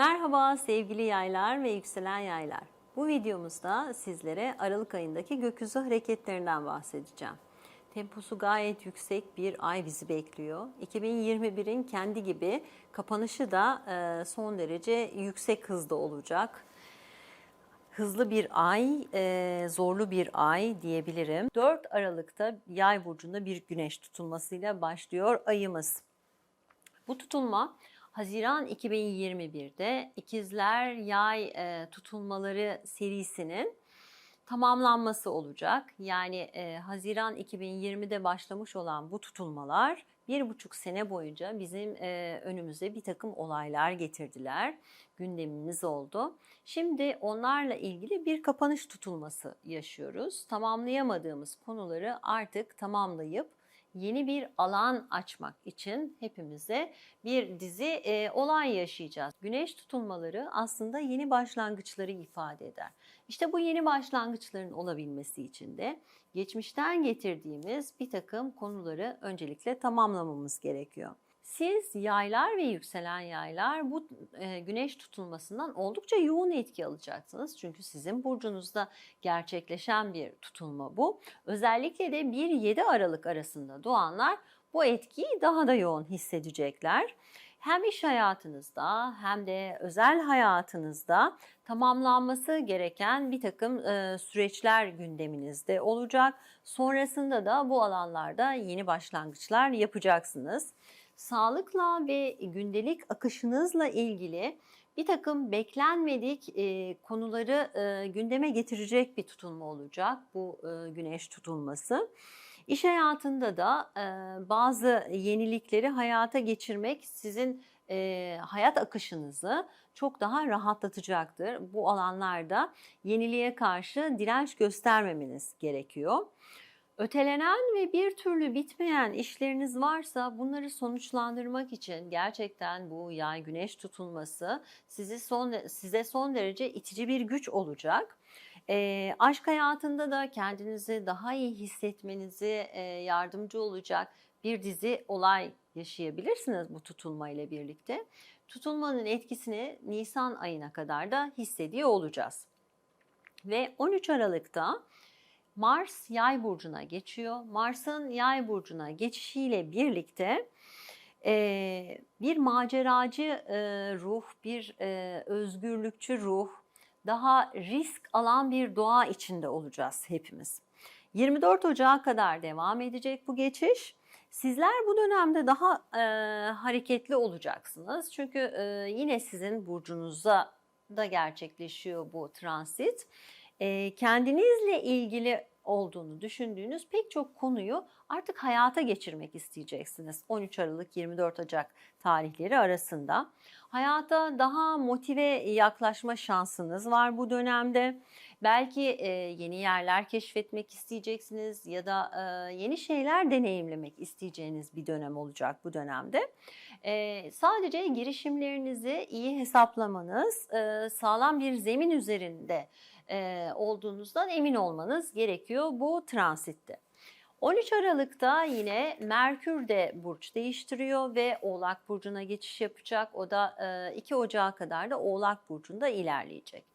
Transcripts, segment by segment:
Merhaba sevgili yaylar ve yükselen yaylar. Bu videomuzda sizlere Aralık ayındaki gökyüzü hareketlerinden bahsedeceğim. Temposu gayet yüksek bir ay bizi bekliyor. 2021'in kendi gibi kapanışı da e, son derece yüksek hızda olacak. Hızlı bir ay, e, zorlu bir ay diyebilirim. 4 Aralık'ta Yay burcunda bir güneş tutulmasıyla başlıyor ayımız. Bu tutulma Haziran 2021'de İkizler Yay e, tutulmaları serisinin tamamlanması olacak. Yani e, Haziran 2020'de başlamış olan bu tutulmalar bir buçuk sene boyunca bizim e, önümüze bir takım olaylar getirdiler. Gündemimiz oldu. Şimdi onlarla ilgili bir kapanış tutulması yaşıyoruz. Tamamlayamadığımız konuları artık tamamlayıp yeni bir alan açmak için hepimize bir dizi e, olay yaşayacağız. Güneş tutulmaları aslında yeni başlangıçları ifade eder. İşte bu yeni başlangıçların olabilmesi için de geçmişten getirdiğimiz bir takım konuları öncelikle tamamlamamız gerekiyor. Siz yaylar ve yükselen yaylar bu e, güneş tutulmasından oldukça yoğun etki alacaksınız. Çünkü sizin burcunuzda gerçekleşen bir tutulma bu. Özellikle de 1-7 Aralık arasında doğanlar bu etkiyi daha da yoğun hissedecekler. Hem iş hayatınızda hem de özel hayatınızda tamamlanması gereken bir takım e, süreçler gündeminizde olacak. Sonrasında da bu alanlarda yeni başlangıçlar yapacaksınız sağlıkla ve gündelik akışınızla ilgili bir takım beklenmedik e, konuları e, gündeme getirecek bir tutulma olacak bu e, güneş tutulması. İş hayatında da e, bazı yenilikleri hayata geçirmek sizin e, hayat akışınızı çok daha rahatlatacaktır. Bu alanlarda yeniliğe karşı direnç göstermemeniz gerekiyor. Ötelenen ve bir türlü bitmeyen işleriniz varsa bunları sonuçlandırmak için gerçekten bu yay güneş tutulması sizi son size son derece itici bir güç olacak. E, aşk hayatında da kendinizi daha iyi hissetmenizi e, yardımcı olacak bir dizi olay yaşayabilirsiniz bu tutulma ile birlikte. Tutulmanın etkisini Nisan ayına kadar da hissediyor olacağız. Ve 13 Aralık'ta Mars yay burcuna geçiyor. Mars'ın yay burcuna geçişiyle birlikte e, bir maceracı e, ruh, bir e, özgürlükçü ruh, daha risk alan bir doğa içinde olacağız hepimiz. 24 Ocağı kadar devam edecek bu geçiş. Sizler bu dönemde daha e, hareketli olacaksınız. Çünkü e, yine sizin burcunuzda da gerçekleşiyor bu transit. E, kendinizle ilgili olduğunu düşündüğünüz pek çok konuyu artık hayata geçirmek isteyeceksiniz. 13 Aralık 24 Ocak tarihleri arasında. Hayata daha motive yaklaşma şansınız var bu dönemde. Belki e, yeni yerler keşfetmek isteyeceksiniz ya da e, yeni şeyler deneyimlemek isteyeceğiniz bir dönem olacak bu dönemde. E, sadece girişimlerinizi iyi hesaplamanız, e, sağlam bir zemin üzerinde e, olduğunuzdan emin olmanız gerekiyor bu transitte. 13 Aralık'ta yine Merkür de burç değiştiriyor ve Oğlak Burcu'na geçiş yapacak. O da 2 Ocağı kadar da Oğlak Burcu'nda ilerleyecek.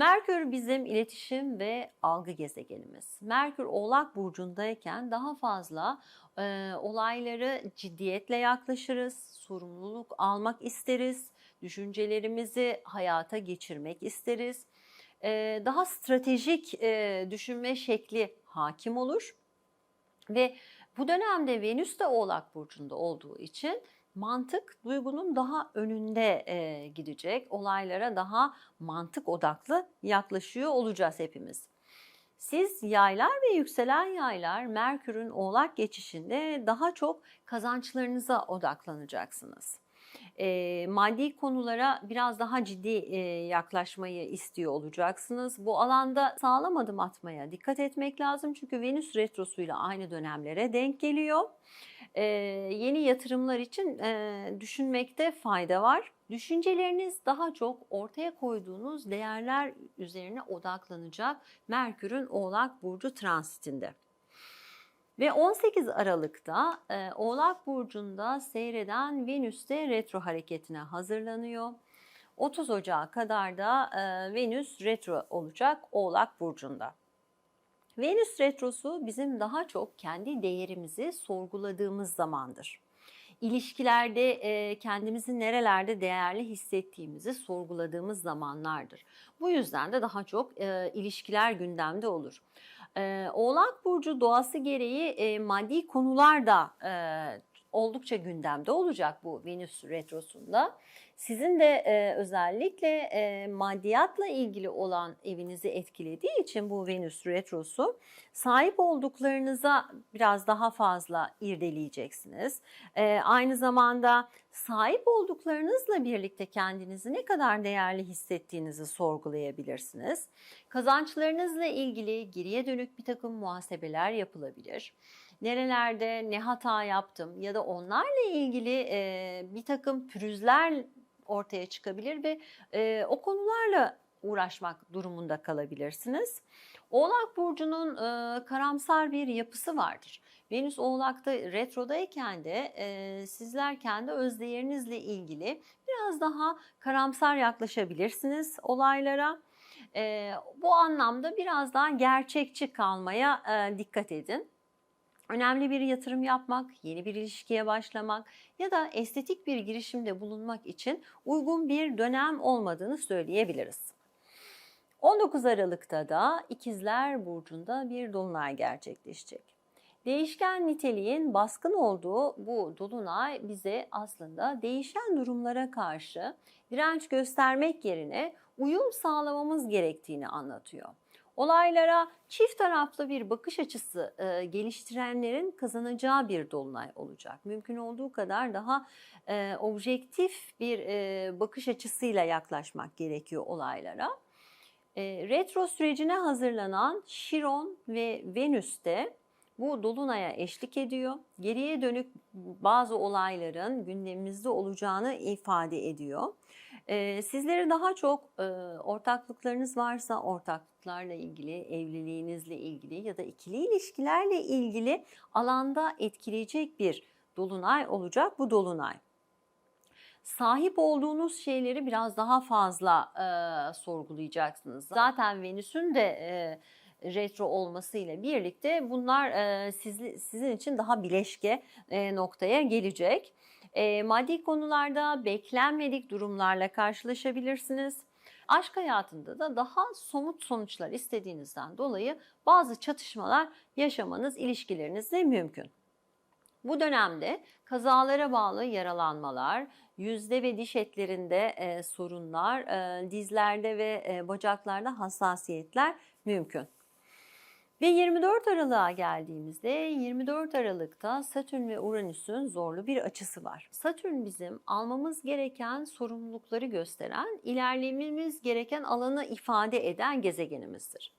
Merkür bizim iletişim ve algı gezegenimiz. Merkür Oğlak Burcu'ndayken daha fazla e, olayları ciddiyetle yaklaşırız, sorumluluk almak isteriz, düşüncelerimizi hayata geçirmek isteriz. E, daha stratejik e, düşünme şekli hakim olur. Ve bu dönemde Venüs de Oğlak Burcu'nda olduğu için mantık duygunun daha önünde e, gidecek. Olaylara daha mantık odaklı yaklaşıyor olacağız hepimiz. Siz yaylar ve yükselen yaylar Merkür'ün Oğlak geçişinde daha çok kazançlarınıza odaklanacaksınız e, maddi konulara biraz daha ciddi e, yaklaşmayı istiyor olacaksınız. Bu alanda sağlam adım atmaya dikkat etmek lazım çünkü Venüs retrosuyla aynı dönemlere denk geliyor. E, yeni yatırımlar için e, düşünmekte fayda var. Düşünceleriniz daha çok ortaya koyduğunuz değerler üzerine odaklanacak Merkür'ün Oğlak Burcu transitinde. Ve 18 Aralık'ta e, Oğlak Burcu'nda seyreden Venüs de retro hareketine hazırlanıyor. 30 Ocağı kadar da e, Venüs retro olacak Oğlak Burcu'nda. Venüs retrosu bizim daha çok kendi değerimizi sorguladığımız zamandır. İlişkilerde e, kendimizi nerelerde değerli hissettiğimizi sorguladığımız zamanlardır. Bu yüzden de daha çok e, ilişkiler gündemde olur. E, Oğlak Burcu doğası gereği e, maddi konular da e, oldukça gündemde olacak bu Venüs retrosunda. Sizin de e, özellikle e, maddiyatla ilgili olan evinizi etkilediği için bu Venüs retrosu sahip olduklarınıza biraz daha fazla irdeleyeceksiniz. E, aynı zamanda sahip olduklarınızla birlikte kendinizi ne kadar değerli hissettiğinizi sorgulayabilirsiniz. Kazançlarınızla ilgili geriye dönük bir takım muhasebeler yapılabilir nerelerde ne hata yaptım ya da onlarla ilgili e, bir takım pürüzler ortaya çıkabilir ve e, o konularla uğraşmak durumunda kalabilirsiniz. Oğlak Burcu'nun e, karamsar bir yapısı vardır. Venüs Oğlak'ta retrodayken de e, sizler kendi özdeğerinizle ilgili biraz daha karamsar yaklaşabilirsiniz olaylara. E, bu anlamda biraz daha gerçekçi kalmaya e, dikkat edin önemli bir yatırım yapmak, yeni bir ilişkiye başlamak ya da estetik bir girişimde bulunmak için uygun bir dönem olmadığını söyleyebiliriz. 19 Aralık'ta da İkizler Burcu'nda bir dolunay gerçekleşecek. Değişken niteliğin baskın olduğu bu dolunay bize aslında değişen durumlara karşı direnç göstermek yerine uyum sağlamamız gerektiğini anlatıyor. Olaylara çift taraflı bir bakış açısı e, geliştirenlerin kazanacağı bir dolunay olacak. Mümkün olduğu kadar daha e, objektif bir e, bakış açısıyla yaklaşmak gerekiyor olaylara. E, retro sürecine hazırlanan Şiron ve Venüs de bu dolunaya eşlik ediyor. Geriye dönük bazı olayların gündemimizde olacağını ifade ediyor. Ee, sizleri daha çok e, ortaklıklarınız varsa ortaklıklarla ilgili, evliliğinizle ilgili ya da ikili ilişkilerle ilgili alanda etkileyecek bir dolunay olacak bu dolunay. Sahip olduğunuz şeyleri biraz daha fazla e, sorgulayacaksınız. Zaten Venüs'ün de e, retro olmasıyla birlikte bunlar e, siz, sizin için daha bileşke e, noktaya gelecek. E, maddi konularda beklenmedik durumlarla karşılaşabilirsiniz. Aşk hayatında da daha somut sonuçlar istediğinizden dolayı bazı çatışmalar yaşamanız ilişkilerinizde mümkün. Bu dönemde kazalara bağlı yaralanmalar, yüzde ve diş etlerinde e, sorunlar, e, dizlerde ve e, bacaklarda hassasiyetler mümkün. Ve 24 Aralık'a geldiğimizde 24 Aralık'ta Satürn ve Uranüs'ün zorlu bir açısı var. Satürn bizim almamız gereken sorumlulukları gösteren, ilerlememiz gereken alanı ifade eden gezegenimizdir.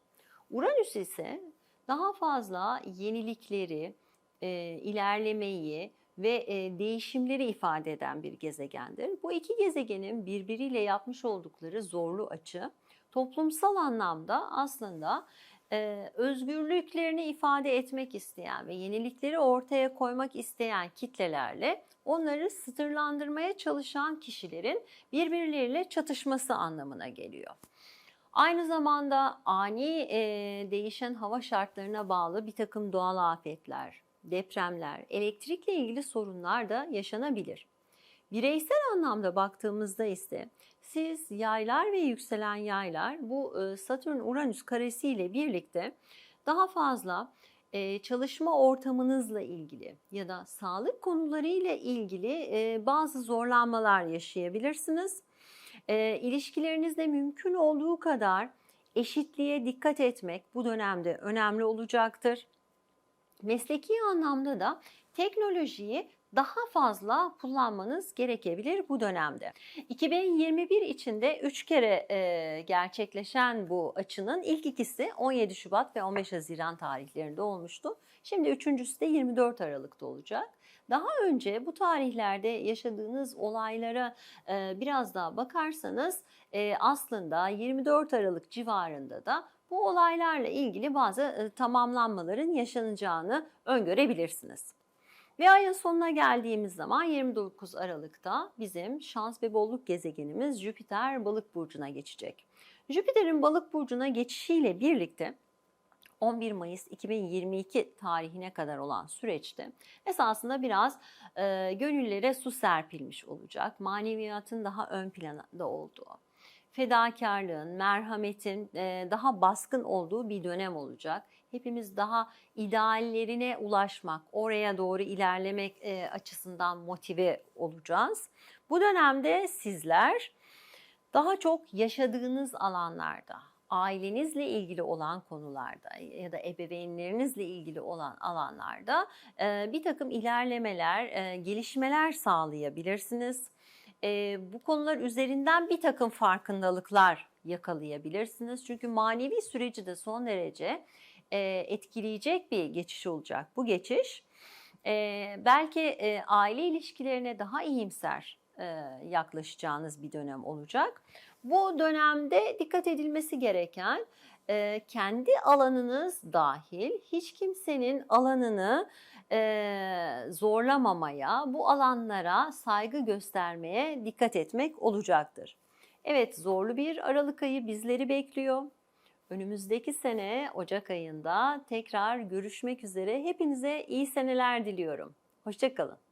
Uranüs ise daha fazla yenilikleri, e, ilerlemeyi ve e, değişimleri ifade eden bir gezegendir. Bu iki gezegenin birbiriyle yapmış oldukları zorlu açı toplumsal anlamda aslında özgürlüklerini ifade etmek isteyen ve yenilikleri ortaya koymak isteyen kitlelerle onları sınırlandırmaya çalışan kişilerin birbirleriyle çatışması anlamına geliyor. Aynı zamanda ani değişen hava şartlarına bağlı bir takım doğal afetler, depremler, elektrikle ilgili sorunlar da yaşanabilir. Bireysel anlamda baktığımızda ise siz yaylar ve yükselen yaylar bu e, Satürn-Uranüs karesiyle birlikte daha fazla e, çalışma ortamınızla ilgili ya da sağlık konularıyla ilgili e, bazı zorlanmalar yaşayabilirsiniz. İlişkilerinizde mümkün olduğu kadar eşitliğe dikkat etmek bu dönemde önemli olacaktır. Mesleki anlamda da teknolojiyi daha fazla kullanmanız gerekebilir bu dönemde. 2021 içinde 3 kere e, gerçekleşen bu açının ilk ikisi 17 Şubat ve 15 Haziran tarihlerinde olmuştu. Şimdi üçüncüsü de 24 Aralık'ta olacak. Daha önce bu tarihlerde yaşadığınız olaylara e, biraz daha bakarsanız e, aslında 24 Aralık civarında da bu olaylarla ilgili bazı e, tamamlanmaların yaşanacağını öngörebilirsiniz. Ve ayın sonuna geldiğimiz zaman 29 Aralık'ta bizim şans ve bolluk gezegenimiz Jüpiter balık burcuna geçecek. Jüpiter'in balık burcuna geçişiyle birlikte 11 Mayıs 2022 tarihine kadar olan süreçte esasında biraz e, gönüllere su serpilmiş olacak. Maneviyatın daha ön planda olduğu, fedakarlığın, merhametin e, daha baskın olduğu bir dönem olacak. Hepimiz daha ideallerine ulaşmak, oraya doğru ilerlemek e, açısından motive olacağız. Bu dönemde sizler daha çok yaşadığınız alanlarda, ailenizle ilgili olan konularda ya da ebeveynlerinizle ilgili olan alanlarda e, bir takım ilerlemeler, e, gelişmeler sağlayabilirsiniz. Bu konular üzerinden bir takım farkındalıklar yakalayabilirsiniz. Çünkü manevi süreci de son derece etkileyecek bir geçiş olacak. Bu geçiş belki aile ilişkilerine daha iyimser yaklaşacağınız bir dönem olacak. Bu dönemde dikkat edilmesi gereken kendi alanınız dahil hiç kimsenin alanını zorlamamaya, bu alanlara saygı göstermeye dikkat etmek olacaktır. Evet zorlu bir Aralık ayı bizleri bekliyor. Önümüzdeki sene Ocak ayında tekrar görüşmek üzere. Hepinize iyi seneler diliyorum. Hoşçakalın.